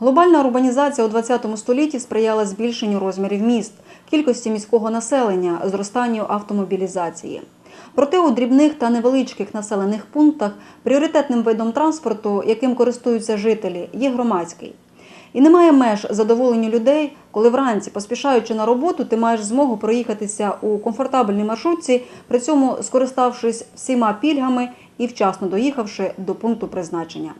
Глобальна урбанізація у ХХ столітті сприяла збільшенню розмірів міст, кількості міського населення, зростанню автомобілізації. Проте у дрібних та невеличких населених пунктах пріоритетним видом транспорту, яким користуються жителі, є громадський. І немає меж задоволенню людей, коли вранці, поспішаючи на роботу, ти маєш змогу проїхатися у комфортабельній маршрутці, при цьому скориставшись всіма пільгами і вчасно доїхавши до пункту призначення.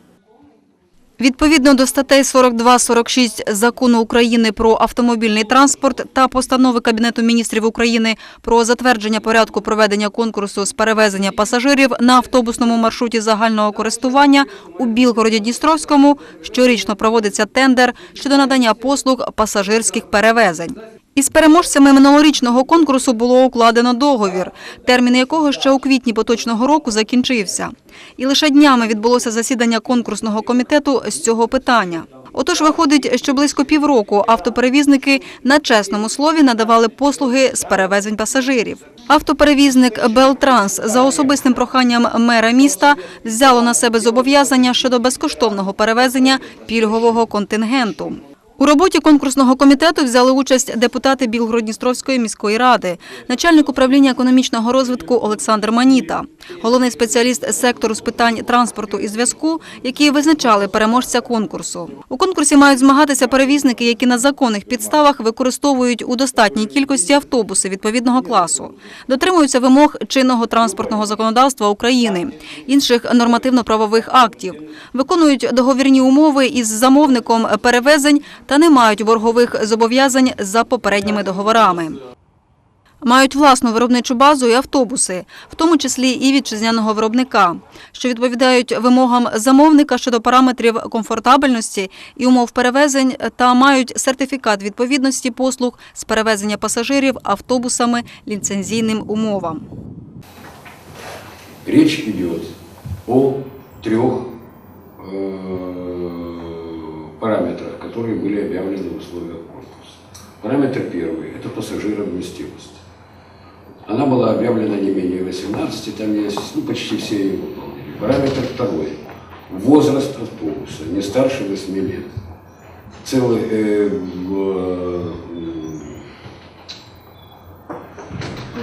Відповідно до статей 42-46 Закону України про автомобільний транспорт та постанови Кабінету міністрів України про затвердження порядку проведення конкурсу з перевезення пасажирів на автобусному маршруті загального користування у Білгороді-Дністровському щорічно проводиться тендер щодо надання послуг пасажирських перевезень. Із переможцями минулорічного конкурсу було укладено договір, термін якого ще у квітні поточного року закінчився. І лише днями відбулося засідання конкурсного комітету з цього питання. Отож, виходить, що близько півроку автоперевізники на чесному слові надавали послуги з перевезень пасажирів. Автоперевізник Белтранс за особистим проханням мера міста взяло на себе зобов'язання щодо безкоштовного перевезення пільгового контингенту. У роботі конкурсного комітету взяли участь депутати Білгородністровської міської ради, начальник управління економічного розвитку Олександр Маніта, головний спеціаліст сектору з питань транспорту і зв'язку, які визначали переможця конкурсу. У конкурсі мають змагатися перевізники, які на законних підставах використовують у достатній кількості автобуси відповідного класу, дотримуються вимог чинного транспортного законодавства України, інших нормативно-правових актів, виконують договірні умови із замовником перевезень та не мають боргових зобов'язань за попередніми договорами. Мають власну виробничу базу і автобуси, в тому числі і вітчизняного виробника, що відповідають вимогам замовника щодо параметрів комфортабельності і умов перевезень та мають сертифікат відповідності послуг з перевезення пасажирів автобусами ліцензійним умовам. Речь идет о э, параметрах, которые были объявлены в условиях конкурса. Параметр первый – это пассажировместимость. Она была объявлена не менее 18, там есть, ну, почти все ее выполнили. Параметр второй – возраст автобуса, не старше 8 лет. Целый, э, в,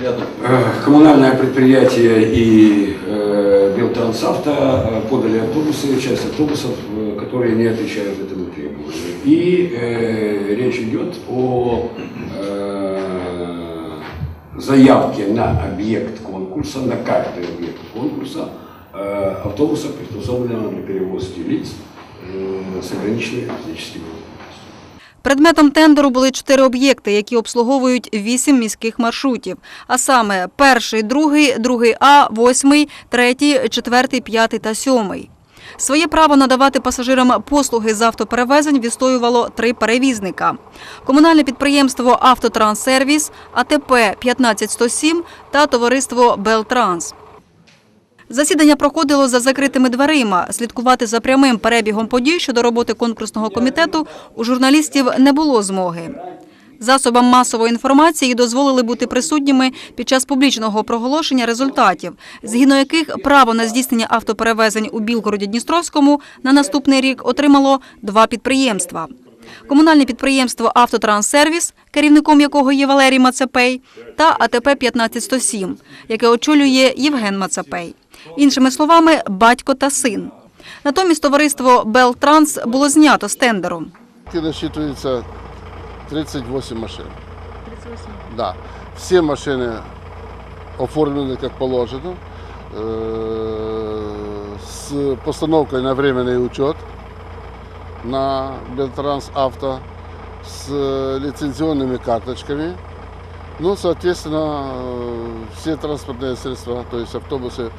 Э, Коммунальное предприятие и э, Белтрансавто э, подали автобусы, часть автобусов, э, которые не отвечают этому требованию. И э, речь идет о э, заявке на объект конкурса, на каждый объект конкурса э, автобуса, приспособленного для перевозки лиц э, с ограниченными физическими возможностями. Предметом тендеру були чотири об'єкти, які обслуговують вісім міських маршрутів. А саме перший, другий, другий А, восьмий, третій, четвертий, п'ятий та сьомий. Своє право надавати пасажирам послуги з автоперевезень відстоювало три перевізника: комунальне підприємство Автотранссервіс, АТП 15107 та товариство Белтранс. Засідання проходило за закритими дверима. Слідкувати за прямим перебігом подій щодо роботи конкурсного комітету у журналістів не було змоги. Засобам масової інформації дозволили бути присутніми під час публічного проголошення результатів, згідно яких право на здійснення автоперевезень у Білгороді-Дністровському на наступний рік отримало два підприємства. Комунальне підприємство «Автотранссервіс», керівником якого є Валерій Мацепей, та АТП 15107, яке очолює Євген Мацепей Іншими словами, батько та син. Натомість товариство «Белтранс» було знято з тендеру. И насчитывается 38 машин. 38? Да. Все машины оформлены как положено, э, с постановкой на временный учет на Белтранс Авто, с лицензионными карточками. Ну, соответственно, э, все транспортные средства, то есть автобусы,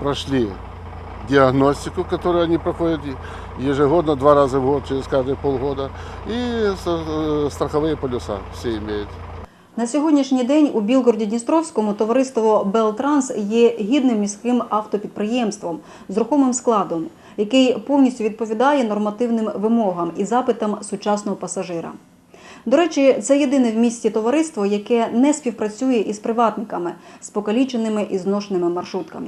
прошли диагностику, которую они проходят ежегодно, два раза в год, через каждые полгода. И э, страховые полюса все имеют. На сьогоднішній день у Білгороді-Дністровському товариство «Белтранс» є гідним міським автопідприємством з рухомим складом, який повністю відповідає нормативним вимогам і запитам сучасного пасажира. До речі, це єдине в місті товариство, яке не співпрацює із приватниками, з покаліченими і зношеними маршрутками.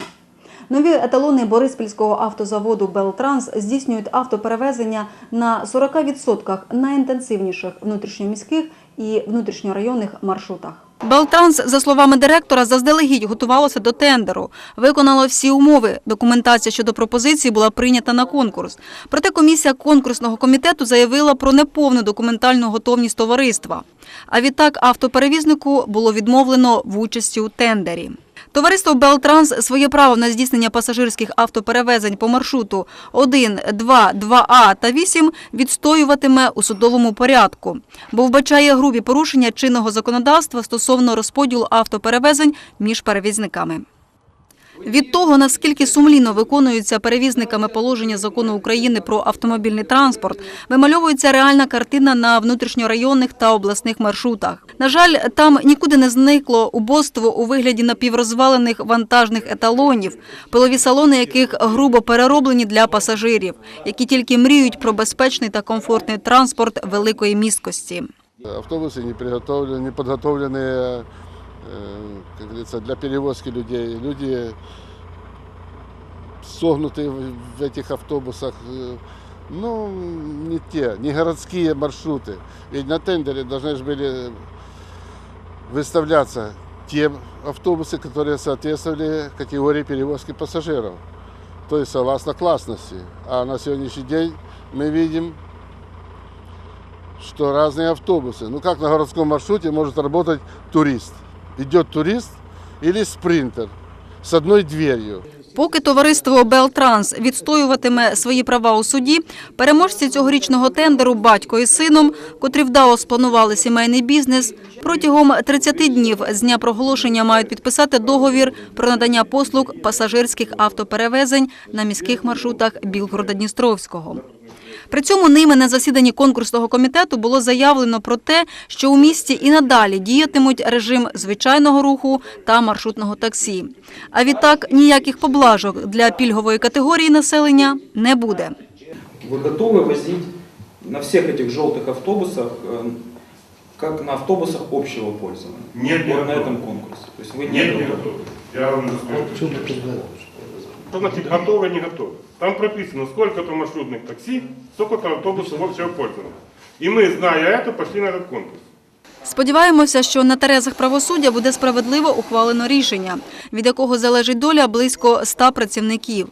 Нові еталони Бориспільського автозаводу «Белтранс» здійснюють автоперевезення на 40% найінтенсивніших внутрішньоміських і внутрішньорайонних маршрутах. Белтранс, за словами директора, заздалегідь готувалося до тендеру, виконало всі умови. Документація щодо пропозиції була прийнята на конкурс. Проте комісія конкурсного комітету заявила про неповну документальну готовність товариства. А відтак автоперевізнику було відмовлено в участі у тендері. Товариство «Белтранс» своє право на здійснення пасажирських автоперевезень по маршруту 1, 2, 2А та 8 відстоюватиме у судовому порядку, бо вбачає грубі порушення чинного законодавства стосовно розподілу автоперевезень між перевізниками. Від того, наскільки сумлінно виконуються перевізниками положення закону України про автомобільний транспорт, вимальовується реальна картина на внутрішньорайонних та обласних маршрутах. На жаль, там нікуди не зникло убоство у вигляді напіврозвалених вантажних еталонів, пилові салони яких грубо перероблені для пасажирів, які тільки мріють про безпечний та комфортний транспорт великої місткості. Автобусы не приготовлены, не подготовленные, э, как говорится, для перевозки людей. Люди согнутые в в этих автобусах. э, Ну, не те, не городские маршруты. Ведь на тендере должны же были выставляться те автобусы, которые соответствовали категории перевозки пассажиров. То есть согласно классности. А на сегодняшний день мы видим, что разные автобусы. Ну как на городском маршруте может работать турист? Идет турист или спринтер с одной дверью. Поки товариство «Белтранс» відстоюватиме свої права у суді, переможці цьогорічного тендеру батько і сином, котрі вдало спланували сімейний бізнес, протягом 30 днів з дня проголошення мають підписати договір про надання послуг пасажирських автоперевезень на міських маршрутах Білгорода-Дністровського. При цьому ними на засіданні конкурсного комітету було заявлено про те, що у місті і надалі діятимуть режим звичайного руху та маршрутного таксі. А відтак ніяких поблажок для пільгової категорії населення не буде. Вы готовы возить на всех этих желтых автобусах, э, как на автобусах общего пользования? Нет, не Вот на готовы. этом конкурсе. То есть вы не Нет, не готовы? готовы. Я вам расскажу. Что значит готовы, не готовы? Там прописано, сколько-то маршрутных такси, сколько-то автобусов общего пользования. И мы, зная это, пошли на этот конкурс. Сподіваємося, що на терезах правосуддя буде справедливо ухвалено рішення, від якого залежить доля близько ста працівників,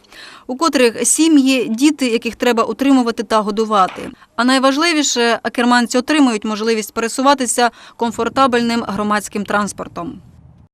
у котрих сім'ї, діти, яких треба утримувати та годувати. А найважливіше, акерманці отримують можливість пересуватися комфортабельним громадським транспортом.